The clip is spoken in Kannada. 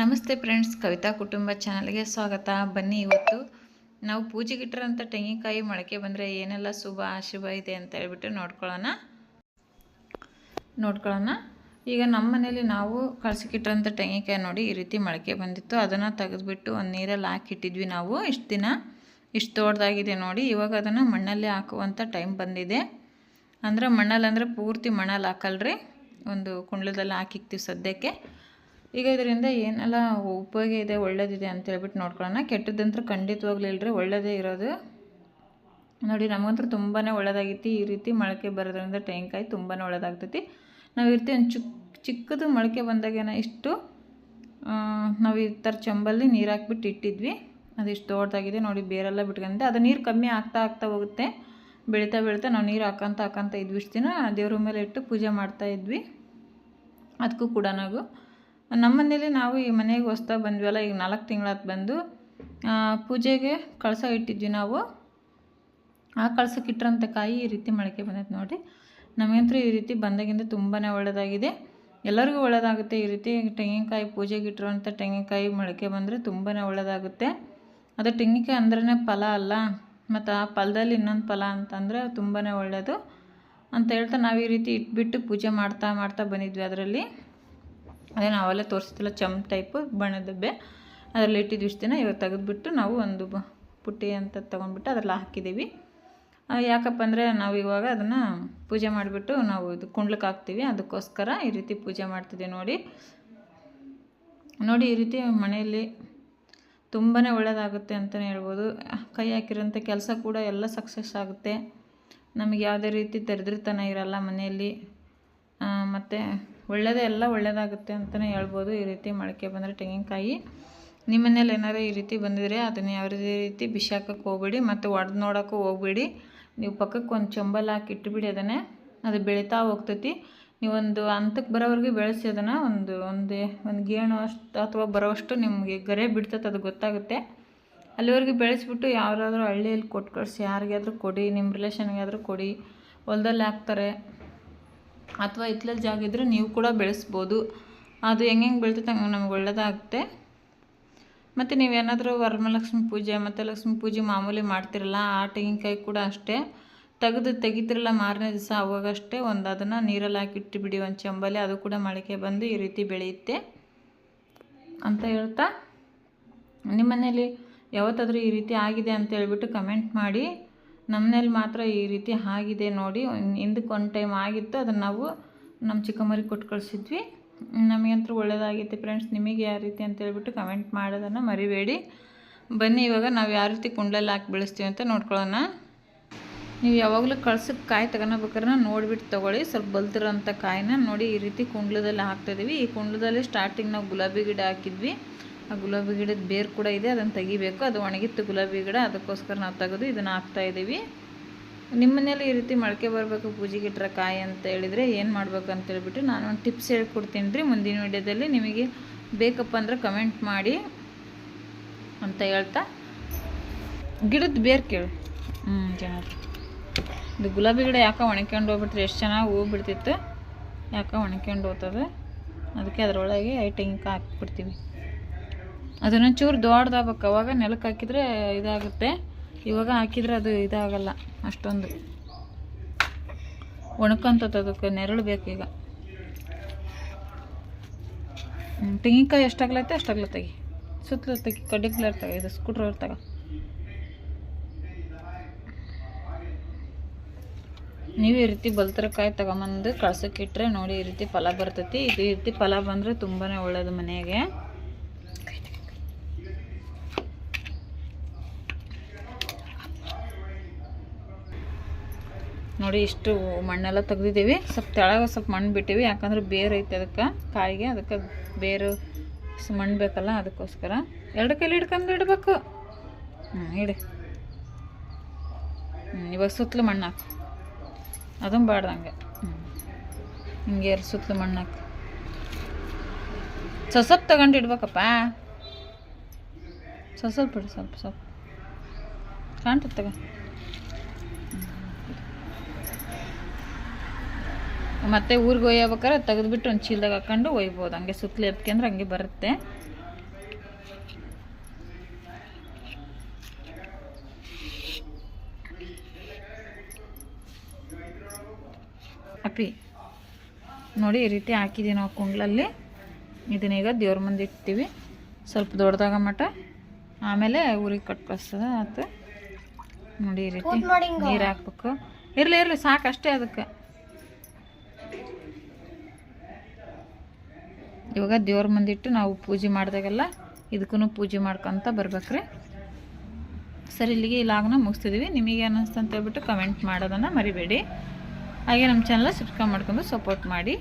ನಮಸ್ತೆ ಫ್ರೆಂಡ್ಸ್, ಕವಿತಾ ಕುಟುಂಬ ಚಾನಲ್ಗೆ ಸ್ವಾಗತ. ಬನ್ನಿ ಇವತ್ತು ನಾವು ಪೂಜೆಗಿಟ್ಟಿರೋಂಥ ತೆಂಗಿನಕಾಯಿ ಮೊಳಕೆ ಬಂದರೆ ಏನೆಲ್ಲ ಶುಭ, ಅಶುಭ ಇದೆ ಅಂತ ಹೇಳ್ಬಿಟ್ಟು ನೋಡ್ಕೊಳ್ಳೋಣ. ನೋಡ್ಕೊಳ್ಳೋಣ. ಈಗ ನಮ್ಮ ಮನೇಲಿ ನಾವು ಕಳಿಸಿಕಿಟ್ಟಿರೋಂಥ ತೆಂಗಿನಕಾಯಿ ನೋಡಿ ಈ ರೀತಿ ಮೊಳಕೆ ಬಂದಿತ್ತು. ಅದನ್ನು ತೆಗೆದುಬಿಟ್ಟು ಒಂದು ನೀರಲ್ಲಿ ಹಾಕಿಟ್ಟಿದ್ವಿ ನಾವು ಇಷ್ಟು ದಿನ. ಇಷ್ಟು ದೊಡ್ಡದಾಗಿದೆ ನೋಡಿ. ಇವಾಗ ಅದನ್ನು ಮಣ್ಣಲ್ಲಿ ಹಾಕುವಂಥ ಟೈಮ್ ಬಂದಿದೆ. ಅಂದರೆ ಮಣ್ಣಲ್ಲಿ ಅಂದರೆ ಪೂರ್ತಿ ಮಣ್ಣಲ್ಲಿ ಹಾಕಲ್ರಿ? ಒಂದು ಕುಂಡ್ಲದಲ್ಲಿ ಹಾಕಿಕ್ತೀವಿ ಸದ್ಯಕ್ಕೆ. ಈಗ ಇದರಿಂದ ಏನೆಲ್ಲ ಉಪಯೋಗ ಇದೆ, ಒಳ್ಳೇದಿದೆ ಅಂತ ಹೇಳ್ಬಿಟ್ಟು ನೋಡ್ಕೊಳ್ಳೋಣ. ಕೆಟ್ಟದ್ದಂತೂ ಖಂಡಿತವಾಗ್ಲೂ ಇಲ್ಲರಿ ಒಳ್ಳೇದೇ ಇರೋದು. ನೋಡಿ ನಮಗಂತೂ ತುಂಬಾ ಒಳ್ಳೇದಾಗೈತಿ. ಈ ರೀತಿ ಮೊಳಕೆ ಬರೋದ್ರಿಂದ ತೆಂಗಿನಕಾಯಿ ತುಂಬಾ ಒಳ್ಳೇದಾಗ್ತೈತಿ. ನಾವು ಇರ್ತೀವಿ ಒಂದು ಚಿಕ್ಕ ಚಿಕ್ಕದು ಮೊಳಕೆ ಬಂದಾಗೇನ ಇಷ್ಟು ನಾವು ಈ ಥರ ಚಂಬಲ್ಲಿ ನೀರು ಹಾಕ್ಬಿಟ್ಟು ಇಟ್ಟಿದ್ವಿ. ಅದು ಇಷ್ಟು ದೊಡ್ಡದಾಗಿದೆ. ನೋಡಿ, ಬೇರೆಲ್ಲ ಬಿಟ್ಕೊಂಡಿದೆ ಅದು ನೀರು ಕಮ್ಮಿ ಆಗ್ತಾ ಆಗ್ತಾ ಹೋಗುತ್ತೆ. ಬೆಳೀತಾ ಬೆಳೀತಾ ನಾವು ನೀರು ಹಾಕಂತ ಹಾಕಂತ ಇದ್ವಿ ಇಷ್ಟು ದಿನ ದೇವ್ರ ಮೇಲೆ ಇಟ್ಟು ಪೂಜೆ ಮಾಡ್ತಾ ಇದ್ವಿ. ಅದಕ್ಕೂ ಕೂಡ ನಾವು ನಮ್ಮ ಮನೇಲಿ ನಾವು ಈ ಮನೆಗೆ ಹೊಸ್ದಾಗಿ ಬಂದ್ವಲ್ಲ, ಈಗ ನಾಲ್ಕು ತಿಂಗಳಾದ ಬಂದು ಪೂಜೆಗೆ ಕಳಸ ಇಟ್ಟಿದ್ವಿ ನಾವು. ಆ ಕಳಸಕ್ಕೆ ಇಟ್ಟಿರೋಂಥ ಕಾಯಿ ಈ ರೀತಿ ಮೊಳಕೆ ಬಂದೈತೆ ನೋಡಿ. ನಮಗಂತೂ ಈ ರೀತಿ ಬಂದಾಗಿಂದ ತುಂಬಾ ಒಳ್ಳೆಯದಾಗಿದೆ ಎಲ್ಲರಿಗೂ ಒಳ್ಳೆಯದಾಗುತ್ತೆ ಈ ರೀತಿ ತೆಂಗಿನಕಾಯಿ ಪೂಜೆಗೆ ಇಟ್ಟಿರುವಂಥ ತೆಂಗಿನಕಾಯಿ ಮೊಳಕೆ ಬಂದರೆ ತುಂಬಾ ಒಳ್ಳೆಯದಾಗುತ್ತೆ ಅದು ತೆಂಗಿನಕಾಯಿ ಅಂದ್ರೇ ಫಲ ಅಲ್ಲ, ಮತ್ತು ಆ ಫಲದಲ್ಲಿ ಇನ್ನೊಂದು ಫಲ ಅಂತಂದರೆ ತುಂಬಾ ಒಳ್ಳೆಯದು ಅಂತ ಹೇಳ್ತಾ ನಾವು ಈ ರೀತಿ ಇಟ್ಬಿಟ್ಟು ಪೂಜೆ ಮಾಡ್ತಾ ಮಾಡ್ತಾ ಬಂದಿದ್ವಿ ಅದರಲ್ಲಿ. ಅದೇ ನಾವೆಲ್ಲ ತೋರಿಸ್ತಿಲ್ಲ ಚಮ್ ಟೈಪು ಬಣ್ಣದ ಡಬ್ಬೆ ಅದರಲ್ಲಿ ಇಟ್ಟಿದ್ವಿ ಇಷ್ಟು ದಿನ, ಇವಾಗ ತೆಗೆದುಬಿಟ್ಟು ನಾವು ಒಂದು ಪುಟ್ಟಿ ಅಂತ ತೊಗೊಂಡ್ಬಿಟ್ಟು ಅದರಲ್ಲಿ ಹಾಕಿದ್ದೀವಿ. ಯಾಕಪ್ಪ ಅಂದರೆ ನಾವು ಇವಾಗ ಅದನ್ನು ಪೂಜೆ ಮಾಡಿಬಿಟ್ಟು ನಾವು ಇದು ಕುಂಡ್ಲಕ್ಕೆ ಹಾಕ್ತೀವಿ. ಅದಕ್ಕೋಸ್ಕರ ಈ ರೀತಿ ಪೂಜೆ ಮಾಡ್ತಿದ್ದೀವಿ ನೋಡಿ. ನೋಡಿ ಈ ರೀತಿ ಮನೆಯಲ್ಲಿ ತುಂಬಾ ಒಳ್ಳೆಯದಾಗುತ್ತೆ ಅಂತಲೇ ಹೇಳ್ಬೋದು. ಕೈ ಹಾಕಿರೋಂಥ ಕೆಲಸ ಕೂಡ ಎಲ್ಲ ಸಕ್ಸಸ್ ಆಗುತ್ತೆ. ನಮಗೆ ಯಾವುದೇ ರೀತಿ ದರಿದ್ರತನ ಇರಲ್ಲ ಮನೆಯಲ್ಲಿ. ಮತ್ತು ಒಳ್ಳೆಯದೇ ಎಲ್ಲ ಒಳ್ಳೆಯದಾಗುತ್ತೆ ಅಂತಲೇ ಹೇಳ್ಬೋದು. ಈ ರೀತಿ ಮೊಳಕೆ ಬಂದರೆ ತೆಂಗಿನಕಾಯಿ. ನಿಮ್ಮ ಮನೇಲಿ ಏನಾರು ಈ ರೀತಿ ಬಂದಿದ್ರೆ ಅದನ್ನು ಯಾವುದೇ ರೀತಿ ಬಿಸಾಕಕ್ಕೆ ಹೋಗ್ಬೇಡಿ ಮತ್ತು ಒಡೆದು ನೋಡೋಕ್ಕೂ ಹೋಗ್ಬೇಡಿ. ನೀವು ಪಕ್ಕಕ್ಕೆ ಒಂದು ಚೊಂಬಲ್ ಹಾಕಿ ಇಟ್ಬಿಡಿ ಅದನ್ನೇ. ಅದು ಬೆಳೀತಾ ಹೋಗ್ತೈತಿ. ನೀವೊಂದು ಹಂತಕ್ಕೆ ಬರೋವರೆಗೆ ಬೆಳೆಸಿ ಅದನ್ನು. ಒಂದು ಒಂದೇ ಒಂದು ಗೇಣು ಅಷ್ಟು ಅಥವಾ ಬರೋವಷ್ಟು ನಿಮಗೆ ಗರೆ ಬಿಡ್ತೈತೆ ಅದು ಗೊತ್ತಾಗುತ್ತೆ. ಅಲ್ಲಿವರೆಗೆ ಬೆಳೆಸ್ಬಿಟ್ಟು ಯಾರಾದರೂ ಹಳ್ಳಿಯಲ್ಲಿ ಕೊಟ್ಟು ಕಳಿಸಿ, ಯಾರಿಗಾದ್ರೂ ಕೊಡಿ, ನಿಮ್ಮ ರಿಲೇಷನ್ಗಾದರೂ ಕೊಡಿ. ಹೊಲದಲ್ಲಿ ಹಾಕ್ತಾರೆ. ಅಥವಾ ಹಿತ್ತಲಲ್ಲಿ ಜಾಗ ಇದ್ದರೆ ನೀವು ಕೂಡ ಬೆಳೆಸ್ಬೋದು. ಅದು ಹೆಂಗೆ ಹೆಂಗೆ ಬೆಳೆತೈತೆ ಹಂಗೆ ನಮ್ಗೆ ಒಳ್ಳೆಯದಾಗುತ್ತೆ ಮತ್ತು ನೀವೇನಾದರೂ ವರಮಹಾಲಕ್ಷ್ಮಿ ಪೂಜೆ, ಮತ್ತು ಲಕ್ಷ್ಮಿ ಪೂಜೆ ಮಾಮೂಲಿ ಮಾಡ್ತಿರಲ್ಲ, ಆ ತೆಂಗಿನಕಾಯಿ ಕೂಡ ಅಷ್ಟೇ. ತೆಗೆದು ತೆಗಿತಿರಲ್ಲ ಮಾರನೇ ದಿವಸ, ಅವಾಗಷ್ಟೇ ಒಂದು ಅದನ್ನು ನೀರಲ್ಲಿ ಹಾಕಿ ಇಟ್ಟುಬಿಡಿ, ಒಂದು ಚಂಬಲಿ ಅದು ಕೂಡ ಮೊಳಕೆ ಬಂದು ಈ ರೀತಿ ಬೆಳೆಯುತ್ತೆ. ಅಂತ ಹೇಳ್ತಾ ನಿಮ್ಮ ಮನೇಲಿ ಯಾವತ್ತಾದರೂ ಈ ರೀತಿ ಆಗಿದೆ ಅಂತ ಹೇಳ್ಬಿಟ್ಟು ಕಮೆಂಟ್ ಮಾಡಿ. ನಮ್ಮನೇಲಿ ಮಾತ್ರ ಈ ರೀತಿ ಆಗಿದೆ ನೋಡಿ. ಹಿಂದಕ್ಕೆ ಒಂದು ಟೈಮ್ ಆಗಿತ್ತು. ಅದನ್ನು ನಾವು ನಮ್ಮ ಚಿಕ್ಕಮ್ಮರಿಗೆ ಕೊಟ್ಟು ಕಳಿಸಿದ್ವಿ. ನಮಗಂತೂ ಒಳ್ಳೆಯದಾಗಿತ್ತು ಫ್ರೆಂಡ್ಸ್. ನಿಮಗೆ ಯಾವ ರೀತಿ ಅಂತ ಹೇಳ್ಬಿಟ್ಟು ಕಮೆಂಟ್ ಮಾಡೋದನ್ನು ಮರಿಬೇಡಿ. ಬನ್ನಿ, ಇವಾಗ ನಾವು ಯಾವ ರೀತಿ ಕುಂಡಲಲ್ಲಿ ಹಾಕಿ ಬೆಳೆಸ್ತೀವಿ ಅಂತ ನೋಡ್ಕೊಳ್ಳೋಣ. ನೀವು ಯಾವಾಗಲೂ ಕಳ್ಸಕ್ಕೆ ಕಾಯಿ ತಗೊಳ್ಬೇಕಾದ್ರೆ ನೋಡಿಬಿಟ್ಟು ತೊಗೊಳ್ಳಿ. ಸ್ವಲ್ಪ ಬಲ್ತಿರೋಂಥ ಕಾಯಿನ ನೋಡಿ ಈ ರೀತಿ ಕುಂಡ್ಲದಲ್ಲಿ ಹಾಕ್ತಾಯಿದ್ದೀವಿ ಈ ಕುಂಡ್ಲದಲ್ಲಿ ಸ್ಟಾರ್ಟಿಂಗ್ ನಾವು ಗುಲಾಬಿ ಗಿಡ ಹಾಕಿದ್ವಿ. ಆ ಗುಲಾಬಿ ಗಿಡದ ಬೇರು ಕೂಡ ಇದೆ, ಅದನ್ನು ತೆಗಿಬೇಕು. ಅದು ಒಣಗಿತ್ತು ಗುಲಾಬಿ ಗಿಡ, ಅದಕ್ಕೋಸ್ಕರ ನಾವು ತೆಗೆದು ಇದನ್ನು ಹಾಕ್ತಾಯಿದ್ದೀವಿ ನಿಮ್ಮ ಮನೇಲಿ ಈ ರೀತಿ ಮೊಳಕೆ ಬರಬೇಕು ಪೂಜೆಗೆ ಇಟ್ಟರೆ ಕಾಯಿ ಅಂತ ಹೇಳಿದರೆ ಏನು ಮಾಡಬೇಕು ಅಂತ ಹೇಳ್ಬಿಟ್ಟು ನಾನು ಒಂದು ಟಿಪ್ಸ್ ಹೇಳ್ಕೊಡ್ತೀನಿ ರೀ ಮುಂದಿನ ವಿಡಿಯೋದಲ್ಲಿ. ನಿಮಗೆ ಬೇಕಪ್ಪ ಅಂದ್ರೆ ಕಮೆಂಟ್ ಮಾಡಿ ಅಂತ ಹೇಳ್ತಾ. ಗಿಡದ ಬೇರು ಕೇಳು. ಹ್ಞೂ ಚೆನ್ನಾಗಿ. ಇದು ಗುಲಾಬಿ ಗಿಡ ಯಾಕೆ ಒಣಕೊಂಡು ಹೋಗ್ಬಿಟ್ರೆ ಎಷ್ಟು ಚೆನ್ನಾಗಿ ಹೂ ಬಿಡ್ತಿತ್ತು. ಯಾಕೆ ಒಣಕೊಂಡು ಹೋಗ್ತದೆ. ಅದಕ್ಕೆ ಅದರೊಳಗೆ ಐಟಿಂಗ್ ಹಾಕ್ಬಿಡ್ತೀವಿ ಅದನ್ನು ಚೂರು ದೊಡ್ಡದಾಗಬೇಕು. ಅವಾಗ ನೆಲಕ್ಕೆ ಹಾಕಿದರೆ ಇದಾಗುತ್ತೆ. ಇವಾಗ ಹಾಕಿದರೆ ಅದು ಇದಾಗಲ್ಲ ಅಷ್ಟೊಂದು. ಅದಕ್ಕೆ ನೆರಳು ಬೇಕೀಗ ತೆಂಗಿನಕಾಯಿ ಎಷ್ಟಾಗ್ಲೈತೆ ಅಷ್ಟಾಗ್ಲತ್ತಾಗಿ ಸುತ್ತಲೂ ತೆಗಿ ಕಡ್ಡಿಗ್ಲರ್ ತಗ, ಇದು ಸ್ಕೂಟ್ರ್ ತಗ. ನೀವು ಈ ರೀತಿ ಬಲ್ತರಕಾಯಿ ತಗೊಂಬಂದು ಕಳ್ಸೋಕ್ಕಿಟ್ರೆ ನೋಡಿ ಈ ರೀತಿ ಫಲ ಬರ್ತೈತಿ. ಇದು ಈ ರೀತಿ ಫಲ ಬಂದರೆ ತುಂಬಾ ಒಳ್ಳೆಯದು ಮನೆಗೆ. ನೋಡಿ ಇಷ್ಟು ಮಣ್ಣೆಲ್ಲ ತೆಗ್ದಿದ್ದೀವಿ. ಸ್ವಲ್ಪ ತೆಳಗೆ ಸ್ವಲ್ಪ ಮಣ್ಣು ಬಿಟ್ಟಿವಿ. ಯಾಕಂದ್ರೆ ಬೇರು ಐತೆ ಅದಕ್ಕೆ, ಕಾಯಿಗೆ. ಅದಕ್ಕೆ ಬೇರು ಮಣ್ಣು ಬೇಕಲ್ಲ, ಅದಕ್ಕೋಸ್ಕರ. ಎರಡು ಕೈಲಿ ಹಿಡ್ಕೊಂಡು ಇಡಬೇಕು. ಹ್ಞೂ ಇಡಿ. ಹ್ಞೂ ಇವಾಗ ಸುತ್ತಲೂ ಮಣ್ಣು ಹಾಕು. ಅದನ್ನು ಬಾಡ್ದಂಗೆ ಹ್ಞೂ ಹಿಂಗೆ ಸುತ್ತಲೂ ಮಣ್ಣು ಹಾಕು. ಸೊಸಪ್ ತಗೊಂಡು ಇಡ್ಬೇಕಪ್ಪ. ಸ್ವಲ್ಪ ಬಿಡು, ಸ್ವಲ್ಪ ಸ್ವಲ್ಪ. ಕಾಣ್ತದೆ ತಗ. ಮತ್ತೆ ಊರಿಗೆ ಒಯ್ಯಬೇಕಾದ್ರೆ ತೆಗೆದುಬಿಟ್ಟು ಒಂದು ಚೀಲದಾಗ ಹಾಕೊಂಡು ಒಯ್ಬೋದು. ಹಂಗೆ ಸುತ್ತಲೂ ಎಪ್ಕೊಂಡ್ರೆ ಹಂಗೆ ಬರುತ್ತೆ. ಅಪ್ಪಿ ನೋಡಿ ಈ ರೀತಿ ಹಾಕಿದ್ದೀವಿ ನಾವು ಕುಂಡ್ಲಲ್ಲಿ. ಇದನ್ನೀಗ ದೇವ್ರ ಮುಂದೆ ಇಡ್ತೀವಿ. ಸ್ವಲ್ಪ ದೊಡ್ಡದಾಗ ಮಟ ಆಮೇಲೆ ಊರಿಗೆ ಕಟ್ ಕಳಿಸ್ತದ. ಆಯ್ತು ನೋಡಿ ಈ ರೀತಿ ನೀರು ಹಾಕ್ಬೇಕು. ಇರಲಿ ಇರಲಿ ಸಾಕು ಅಷ್ಟೇ ಅದಕ್ಕೆ. ಇವಾಗ ದೇವ್ರ ಮುಂದಿಟ್ಟು ನಾವು ಪೂಜೆ ಮಾಡಿದಾಗೆಲ್ಲ ಇದಕ್ಕೂ ಪೂಜೆ ಮಾಡ್ಕೊತ ಬರ್ಬೇಕ್ರಿ. ಸರಿ, ಇಲ್ಲಿಗೆ ಇಲ್ಲಾಗನ ಲಾಗ್ನ ಮುಗಿಸ್ತಿದ್ದೀವಿ ನಿಮಗೆ ಅನ್ನಿಸ್ತು ಅಂತ ಹೇಳ್ಬಿಟ್ಟು ಕಮೆಂಟ್ ಮಾಡೋದನ್ನು ಮರಿಬೇಡಿ. ಹಾಗೆ ನಮ್ಮ ಚಾನಲ್ ಸಬ್ಸ್ಕ್ರೈಬ್ ಮಾಡ್ಕೊಂಡು ಸಪೋರ್ಟ್ ಮಾಡಿ.